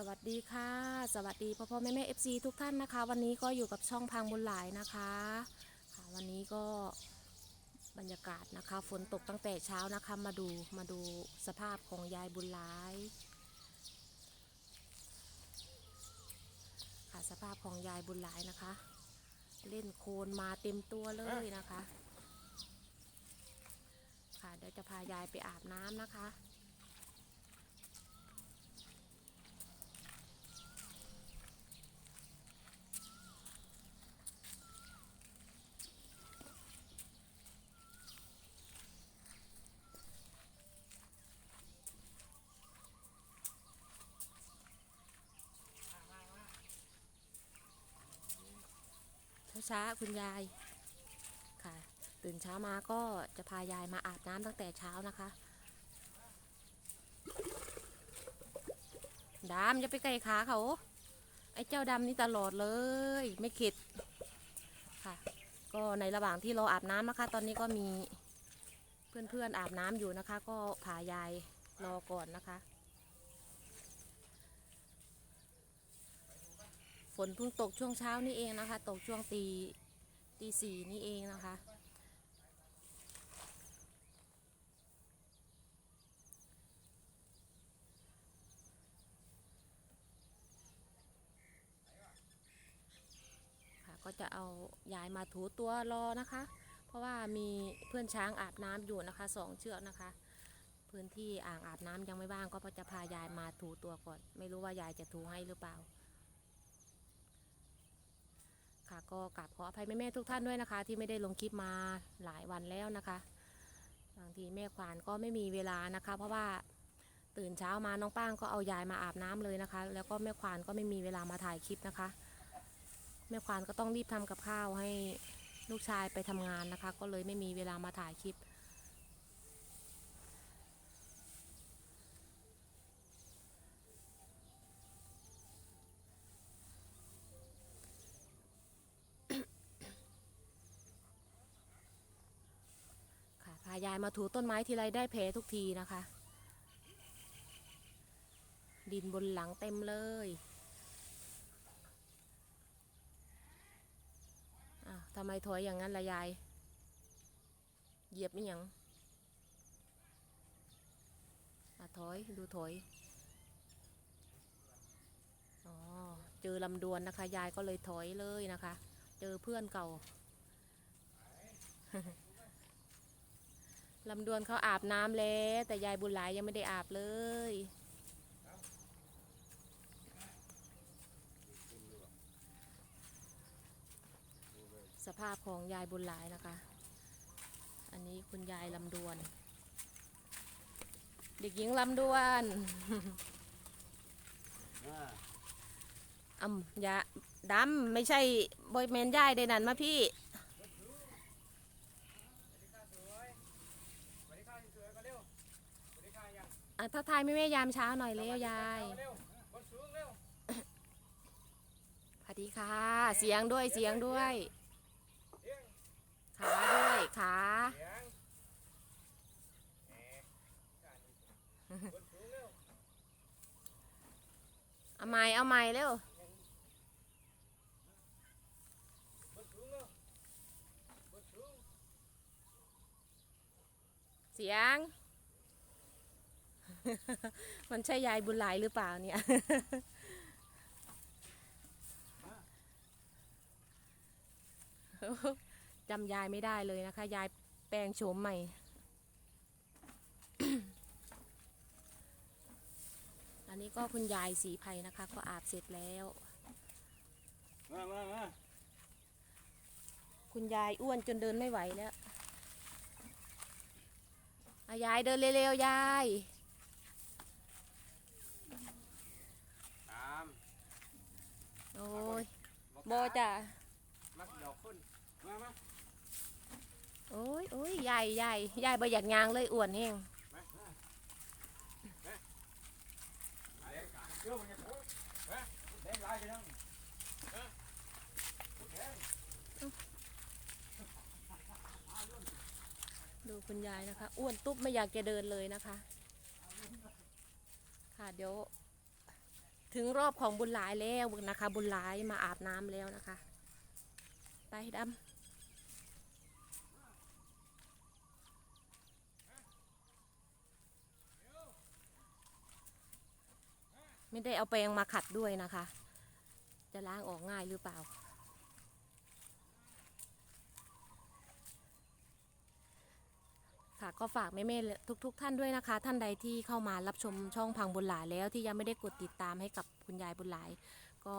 สวัสดีค่ะ สวัสดีพ่อพ่อแม่แม่เอฟซีทุกท่านนะคะ วันนี้ก็อยู่กับช่องพังบุญหลายนะคะค่ะวันนี้ก็บรรยากาศนะคะ ฝนตกตั้งแต่เช้านะคะ มาดูมาดูสภาพของยายบุญหลาย ค่ะสภาพของยายบุญหลายนะคะ เล่นโคลนมาเต็มตัวเลยนะคะ ค่ะเดี๋ยวจะพายายไปอาบน้ำนะคะ ช้าคุณยายค่ะ ตื่นเช้ามาก็จะพายายมาอาบน้ำตั้งแต่เช้านะคะดามจะไปไกลขาเขา ไอ้เจ้าดำนี่ตลอดเลย ไม่เข็ดค่ะ ก็ในระหว่างที่เราอาบน้ำนะคะ ตอนนี้ก็มีเพื่อนๆอาบน้ำอยู่นะคะ ก็พายายรอก่อนนะคะ ฝนเพิ่งตกช่วงเช้านี่เองนะคะ ตกช่วงตีตีสี่นี่เองนะคะค่ะก็จะเอายายมาถูตัวรอนะคะ เพราะว่ามีเพื่อนช้างอาบน้ำอยู่นะคะสองเชือกนะคะพื้นที่อ่างอาบน้ำยังไม่ว่างก็จะพายายมาถูตัวก่อน ไม่รู้ว่ายายจะถูให้หรือเปล่า ค่ะก็กราบขออภัยแม่ๆทุกท่านด้วยนะคะ ที่ไม่ได้ลงคลิปมาหลายวันแล้วนะคะ บางทีแม่ควานก็ไม่มีเวลานะคะ เพราะว่าตื่นเช้ามาน้องป้างก็เอายายมาอาบน้ำเลยนะคะ แล้วก็แม่ควานก็ไม่มีเวลามาถ่ายคลิปนะคะ แม่ควานก็ต้องรีบทำกับข้าวให้ลูกชายไปทำงานนะคะ ก็เลยไม่มีเวลามาถ่ายคลิป ยายมาถูต้นไม้ทีไรได้แผลทุกทีนะคะ ดินบนหลังเต็มเลยอ้าวทำไมถอยอย่างนั้นละยาย เหยียบนี่ยังอะถอยดูถอยอ๋อเจอลำดวนนะคะ ยายก็เลยถอยเลยนะคะ เจอเพื่อนเก่า ลำดวนเขาอาบน้ำแล้ว แต่ยายบุญหลายยังไม่ได้อาบเลย สภาพของยายบุญหลายนะคะ อันนี้คุณยายลำดวน เด็กหญิงลำดวนอ่าอ่ำยาดำไม่ใช่บอยแมนย่ายเดนันมาพี่ สวัสดีค่ะสวยๆมาเร็วสวัสดีค่ะยัง อะทักทายแม่แม่ยามเช้าหน่อยเร็วยายเร็วคนสูงเร็วสวัสดีค่ะ เสียงด้วยเสียงด้วยเสียงขาด้วยขาเสียงแหมคนสูงเร็วเอาไม้เอาไม้เร็วคนสูงเร็วคนสูงเสียง มันใช่ยายบุญหลายหรือเปล่าเนี่ย จำยายไม่ได้เลยนะคะ ยายแปลงโฉมใหม่ อันนี้ก็คุณยายสีไพรนะคะ ก็อาบเสร็จแล้ว มามามาคุณยายอ้วนจนเดินไม่ไหวแล้วอายายเดินเร็วๆยาย ตาม โอ้ยบอกโบจ้ะมักดอกคนมามาโอ้ยโอ้ยยายยายยายบ่อยากยางเลยอ้วนเองมามามาเด็กเชื่อมันยังโอ้ยมาเด็กลายกันยังเออโอเคดูคุณยายนะคะ อ้วนตุ๊บไม่อยากจะเดินเลยนะคะ ค่ะเดี๋ยว ถึงรอบของบุญหลายแล้วนะคะ บุญหลายมาอาบน้ำแล้วนะคะ ไปดำไม่ได้เอาแปรงมาขัดด้วยนะคะ จะล้างออกง่ายหรือเปล่า ค่ะ ก็ฝากแม่ๆทุกๆท่านด้วยนะคะ ท่านใดที่เข้ามารับชมช่องพังบุญหลายแล้วที่ยังไม่ได้กดติดตามให้กับคุณยายบุญหลาย ก็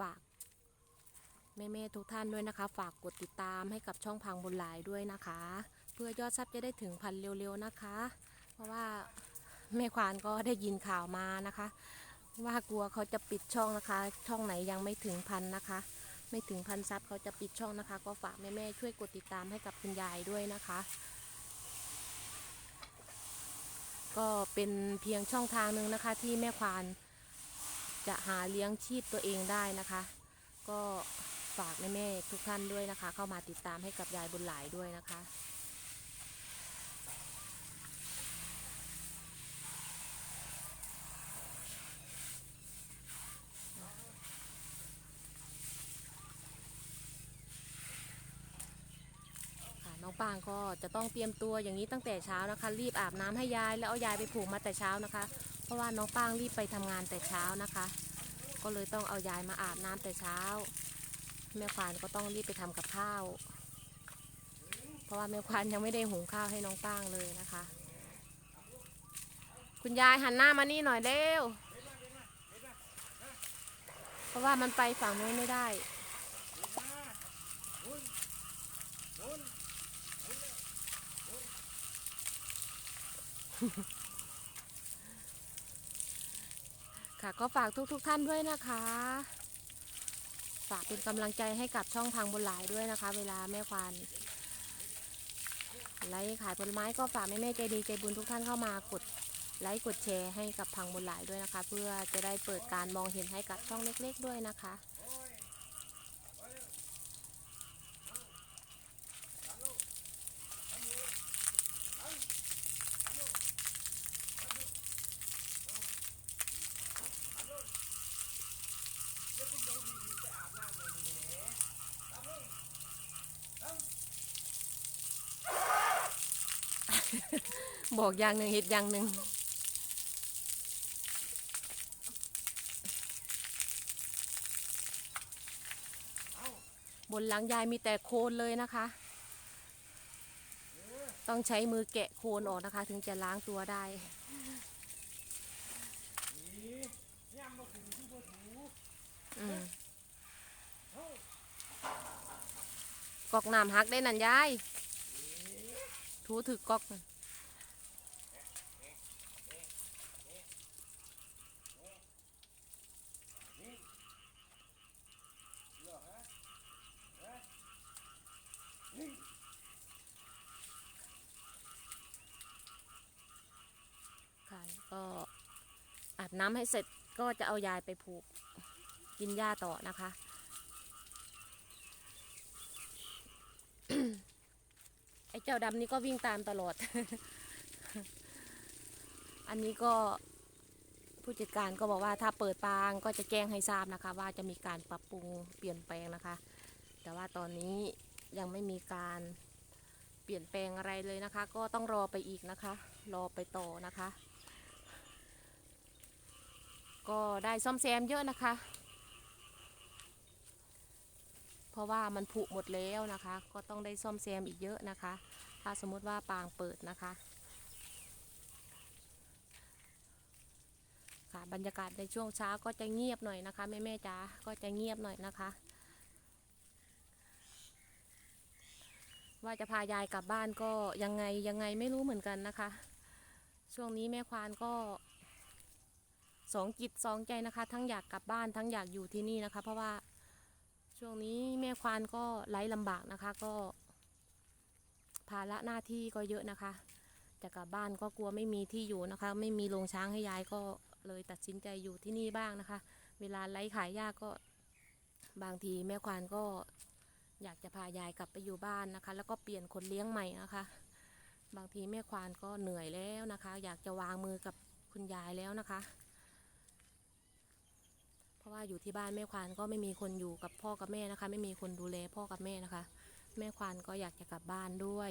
ฝากแม่ๆทุกท่านด้วยนะคะ ฝากกดติดตามให้กับช่องพังบุญหลายด้วยนะคะ เพื่อยอดซับจะได้ถึงพันเร็วๆนะคะ เพราะว่าแม่ควานก็ได้ยินข่าวมานะคะ ว่ากลัวเขาจะปิดช่องนะคะ ช่องไหนยังไม่ถึงพันนะคะ ไม่ถึงพันซับเขาจะปิดช่องนะคะ ก็ฝากแม่ๆช่วยกดติดตามให้กับคุณยายด้วยนะคะ ก็เป็นเพียงช่องทางหนึ่งนะคะที่แม่ควานจะหาเลี้ยงชีพตัวเองได้นะคะ ก็ฝากแม่ๆทุกท่านด้วยนะคะ เข้ามาติดตามให้กับยายบุญหลายด้วยนะคะ ค่ะน้องปางก็จะต้องเตรียมตัวอย่างนี้ตั้งแต่เช้านะคะ รีบอาบน้ำให้ยายแล้วเอายายไปผูกมาแต่เช้านะคะ เพราะว่าน้องป้างรีบไปทำงานแต่เช้านะคะ ก็เลยต้องเอายายมาอาบน้ำแต่เช้า แม่ควานก็ต้องรีบไปทำกับข้าว เพราะว่าแม่ควานยังไม่ได้หุงข้าวให้น้องป้างเลยนะคะ คุณยายหันหน้ามานี่หน่อยเร็วเพราะว่ามันไปฝั่งนู้นไม่ได้ ค่ะก็ฝากทุกๆทท่านด้วยนะคะ ฝากเป็นกำลังใจให้กับช่องพังบนหลายด้วยนะคะ เวลาแม่ควานไลฟ์ขายผลไม้ก็ฝากแม่แม่ใจดีใจบุญทุกท่านเข้ามากดไลค์กดแชร์ให้กับพังบนหลายด้วยนะคะ เพื่อจะได้เปิดการมองเห็นให้กับช่องเล็ก ๆ ด้วยนะคะ บอกอย่างหนึ่งเหตุอย่างหนึ่งบนหลังยายมีแต่โคลนเลยนะคะ ต้องใช้มือแกะโคลนออกนะคะ ถึงจะล้างตัวได้กอกน้ำหักได้นั่นยาย ถูถือกอก ค่ะก็อาบน้ำให้เสร็จก็จะเอายายไปผูกกินหญ้าต่อนะคะ ไอ้เจ้าดำนี่ก็วิ่งตามตลอด อันนี้ก็ผู้จัดการก็บอกว่าถ้าเปิดปางก็จะแจ้งให้ทราบนะคะ ว่าจะมีการปรับปรุงเปลี่ยนแปลงนะคะ แต่ว่าตอนนี้ยังไม่มีการเปลี่ยนแปลงอะไรเลยนะคะ ก็ต้องรอไปอีกนะคะ รอไปต่อนะคะ ก็ได้ซ่อมแซมเยอะนะคะ เพราะว่ามันผุหมดแล้วนะคะ ก็ต้องได้ซ่อมแซมอีกเยอะนะคะ ถ้าสมมติว่าปางเปิดนะคะค่ะบรรยากาศในช่วงเช้าก็จะเงียบหน่อยนะคะแม่แม่จ๋าก็จะเงียบหน่อยนะคะ ว่าจะพายายกลับบ้านก็ยังไงยังไงไม่รู้เหมือนกันนะคะ ช่วงนี้แม่ควานก็ สองจิตสองใจนะคะ ทั้งอยากกลับบ้านทั้งอยากอยู่ที่นี่นะคะ เพราะว่าช่วงนี้แม่ควานก็ไร้ลำบากนะคะ ก็ ภาระหน้าที่ก็เยอะนะคะจะกลับบ้านก็กลัวไม่มีที่อยู่นะคะ ไม่มีโรงช้างให้ยายก็เลยตัดสินใจอยู่ที่นี่บ้างนะคะ เวลาไล่ขายยาก็บางทีแม่ควานก็อยากจะพายายกลับไปอยู่บ้านนะคะ แล้วก็เปลี่ยนคนเลี้ยงใหม่นะคะ บางทีแม่ควานก็เหนื่อยแล้วนะคะ อยากจะวางมือกับคุณยายแล้วนะคะ เพราะว่าอยู่ที่บ้านแม่ควานก็ไม่มีคนอยู่กับพ่อกับแม่นะคะ ไม่มีคนดูแลพ่อกับแม่นะคะ แม่ควานก็อยากจะกลับบ้านด้วย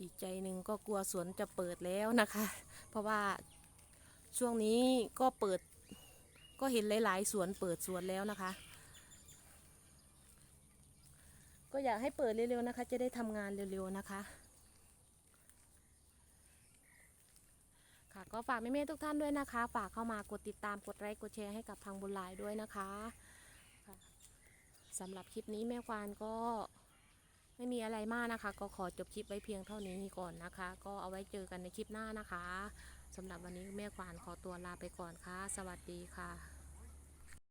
อีกใจหนึ่งก็กลัวสวนจะเปิดแล้วนะคะ เพราะว่าช่วงนี้ก็เปิดก็เห็นหลายๆสวนเปิดสวนแล้วนะคะ ก็อยากให้เปิดเร็วๆนะคะ จะได้ทำงานเร็วๆนะคะ ค่ะ ก็ฝากแม่ๆทุกท่านด้วยนะคะ ฝากเข้ามากดติดตามกดไลค์กดแชร์ให้กับทางบุญหลายด้วยนะคะค่ะสำหรับคลิปนี้แม่ควานก็ไม่มีอะไรมากนะคะ ก็ขอจบคลิปไว้เพียงเท่านี้ก่อนนะคะ ก็เอาไว้เจอกันในคลิปหน้านะคะสำหรับวันนี้แม่ควานขอตัวลาไปก่อนค่ะ สวัสดีค่ะ